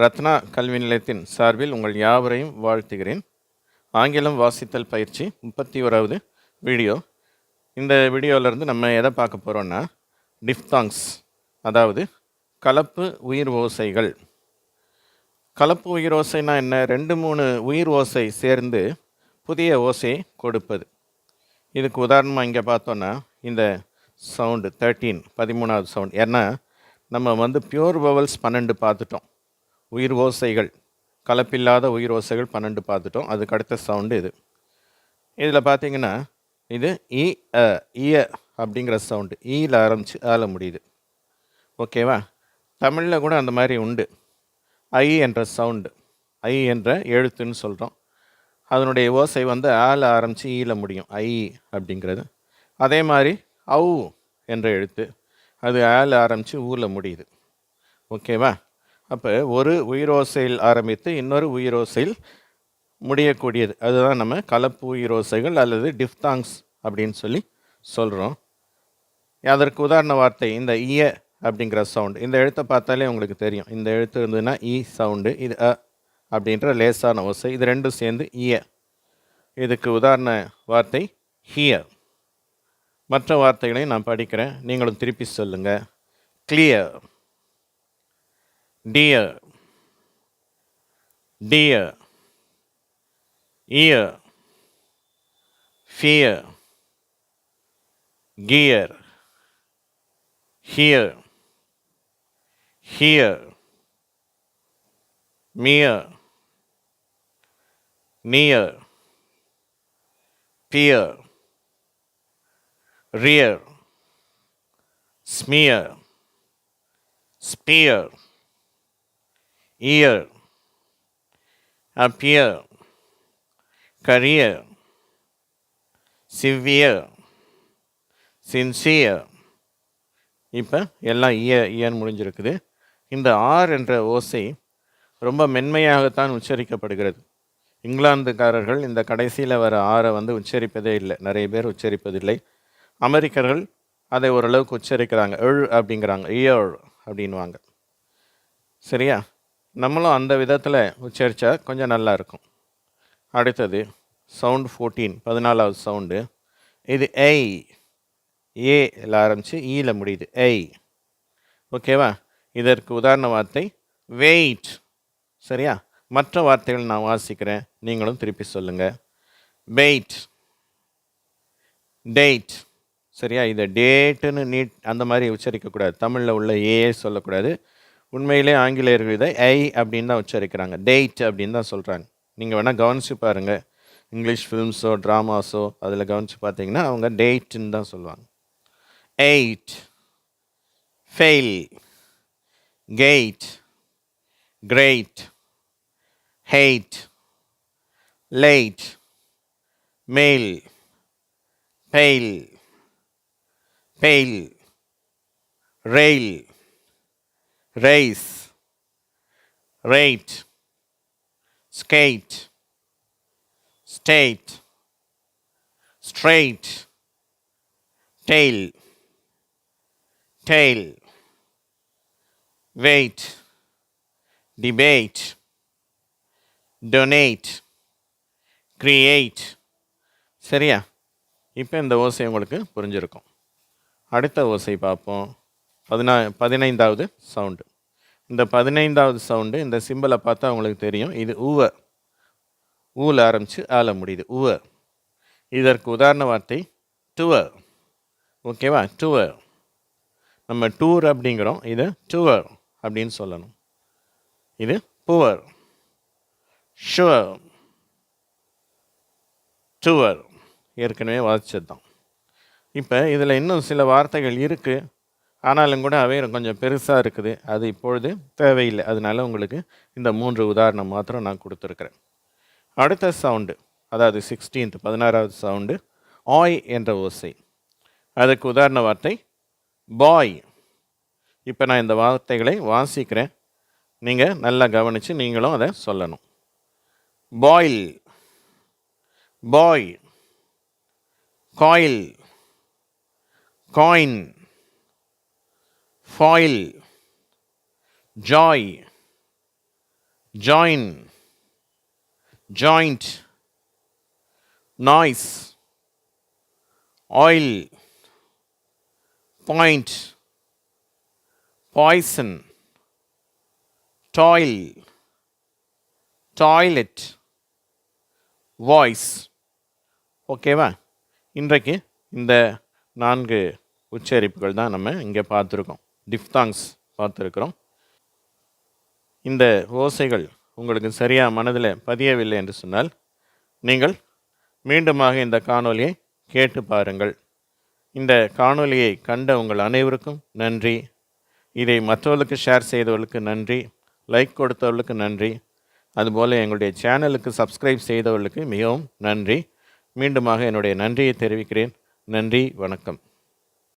ரத்னா கல்வி நிலையத்தின் சார்பில் உங்கள் யாவரையும் வாழ்த்துகிறேன். ஆங்கிலம் வாசித்தல் பயிற்சி முப்பத்தி ஓராவது வீடியோ. இந்த வீடியோவிலேருந்து நம்ம எதை பார்க்க போகிறோன்னா டிஃப்தாங்ஸ் அதாவது கலப்பு உயிர் ஓசைகள். கலப்பு உயிர் ஓசைனா என்ன? ரெண்டு மூணு உயிர் ஓசை சேர்ந்து புதிய ஓசையை கொடுப்பது. இதுக்கு உதாரணமாக இங்கே பார்த்தோன்னா இந்த சவுண்டு தேர்ட்டீன் பதிமூணாவது சவுண்ட் ஏன்னா நம்ம வந்து பியூர் வவல்ஸ் பன்னெண்டு பார்த்துட்டோம். உயிர் ஓசைகள் கலப்பில்லாத உயிர் ஓசைகள் பன்னெண்டு பார்த்துட்டோம். அதுக்கு அடுத்த சவுண்டு இது. இதில் பார்த்தீங்கன்னா இது இ அ இய அப்படிங்கிற சவுண்டு ஈயில் ஆரம்பித்து ஆள முடியுது. ஓகேவா தமிழில் கூட அந்த மாதிரி உண்டு. ஐ என்ற சவுண்டு ஐ என்ற எழுத்துன்னு சொல்கிறோம் அதனுடைய ஓசை வந்து ஆல ஆரம்பித்து ஈல முடியும். ஐ அப்படிங்கிறது. அதே மாதிரி ஔ என்ற எழுத்து. அது ஆல ஆரம்பித்து ஊல முடியுது. ஓகேவா அப்போ ஒரு உயிரோசையில் ஆரம்பித்து இன்னொரு உயிரோசையில் முடியக்கூடியது. அதுதான் நம்ம கலப்பு உயிரோசைகள் அல்லது டிஃப்தாங்ஸ் அப்படின்னு சொல்லி சொல்கிறோம் அதற்கு உதாரண வார்த்தை இந்த இய அப்படிங்கிற சவுண்டு இந்த எழுத்தை பார்த்தாலே உங்களுக்கு தெரியும். இந்த எழுத்து இருந்ததுன்னா இ சவுண்டு இது அ அப்படின்ற லேசான ஓசை. இது ரெண்டும் சேர்ந்து இய இதுக்கு உதாரண வார்த்தை ஹிய மற்ற வார்த்தைகளையும் நான் படிக்கிறேன். நீங்களும் திருப்பி சொல்லுங்கள் clear dear, dear, ear, fear, gear, here, here, mere, near, peer, rear, smear, spear. Year appear, career, severe, sincere. இப்போ எல்லாம் இய இயர் முடிஞ்சிருக்குது. இந்த ஆர் என்ற ஓசை ரொம்ப மென்மையாகத்தான் உச்சரிக்கப்படுகிறது. இங்கிலாந்துக்காரர்கள் இந்த கடைசியில் வர ஆரை வந்து உச்சரிப்பதே இல்லை. நிறைய பேர் உச்சரிப்பதில்லை. அமெரிக்கர்கள் அதை ஓரளவுக்கு உச்சரிக்கிறாங்க. எழு அப்படிங்கிறாங்க. இயழ் அப்படின்வாங்க சரியா? நம்மளும் அந்த விதத்தில் உச்சரித்தா கொஞ்சம் நல்லா இருக்கும். அடுத்தது சவுண்ட் ஃபோர்டீன் பதினாலாவது சவுண்டு இது ஐ ஏல ஆரம்பித்து ஈல e முடியுது. ஐ ஓகேவா இதற்கு உதாரண வார்த்தை வெயிட் சரியா? மற்ற வார்த்தைகள் நான் வாசிக்கிறேன். நீங்களும் திருப்பி சொல்லுங்கள் வெயிட் டேட் சரியா? இதை டேட்டுன்னு நீட் அந்த மாதிரி உச்சரிக்கக்கூடாது தமிழில் உள்ள ஏ சொல்லக்கூடாது உண்மையிலே ஆங்கிலேயர்கள் இதை ஐ அப்படின்னு தான் உச்சரிக்கிறாங்க. டேட் அப்படின்னு தான் சொல்கிறாங்க நீங்கள் வேணால் கவனித்து பாருங்கள் இங்கிலீஷ் ஃபிலிம்ஸோ ட்ராமாஸோ அதில் கவனித்து பார்த்தீங்கன்னா அவங்க டேட்டுன்னு தான் சொல்லுவாங்க. Eight fail gate great hate late mail bail bail rail race rate skate state straight tail tail wait debate donate create சரியா இப்போ இந்த ஓசை உங்களுக்கு புரிஞ்சிருக்கும் அடுத்த ஓசை பார்ப்போம் பதினா பதினைந்தாவது சவுண்டு இந்த பதினைந்தாவது சவுண்டு இந்த சிம்பிளை பார்த்தா உங்களுக்கு தெரியும். இது உவ. ஊவில் ஆரம்பித்து ஆள முடியுது. உவ. இதற்கு உதாரண வார்த்தை டுவர் ஓகேவா டுவர் நம்ம டூர் அப்படிங்கிறோம். இது டுவர் அப்படின்னு சொல்லணும். இது புவர். ஷுவர் டுவர். ஏற்கனவே வாசிச்சது தான் இப்போ இதில் இன்னும் சில வார்த்தைகள் இருக்குது ஆனாலும் கூட அவை கொஞ்சம் பெருசாக இருக்குது. அது இப்பொழுது தேவையில்லை. அதனால உங்களுக்கு இந்த மூன்று உதாரணம் மாத்திரம் நான் கொடுத்துருக்குறேன். அடுத்த சவுண்டு அதாவது சிக்ஸ்டீன்த் பதினாறாவது சவுண்டு ஆய் என்ற ஓசை. அதுக்கு உதாரண வார்த்தை பாய். இப்போ நான் இந்த வார்த்தைகளை வாசிக்கிறேன். நீங்கள் நல்லா கவனித்து நீங்களும் அதை சொல்லணும். Boil boy. Coil coin. Foil joy join joint noise oil point poison toil toilet voice ஓகேவா இன்றைக்கு இந்த நான்கு உச்சரிப்புகள் தான் நம்ம இங்கே பார்த்துருக்கோம். டிஃப்தாங்ஸ் பார்த்துருக்குறோம். இந்த ஓசைகள் உங்களுக்கு சரியாக மனதில் பதியவில்லை என்று சொன்னால் நீங்கள் மீண்டுமாக இந்த காணொலியை கேட்டு பாருங்கள். இந்த காணொலியை கண்ட உங்கள் அனைவருக்கும் நன்றி. இதை மற்றவர்களுக்கு ஷேர் செய்தவர்களுக்கு நன்றி. லைக் கொடுத்தவர்களுக்கு நன்றி. அதுபோல் எங்களுடைய சேனலுக்கு சப்ஸ்கிரைப் செய்தவர்களுக்கு மிகவும் நன்றி. மீண்டுமாக என்னுடைய நன்றியை தெரிவிக்கிறேன். நன்றி வணக்கம்.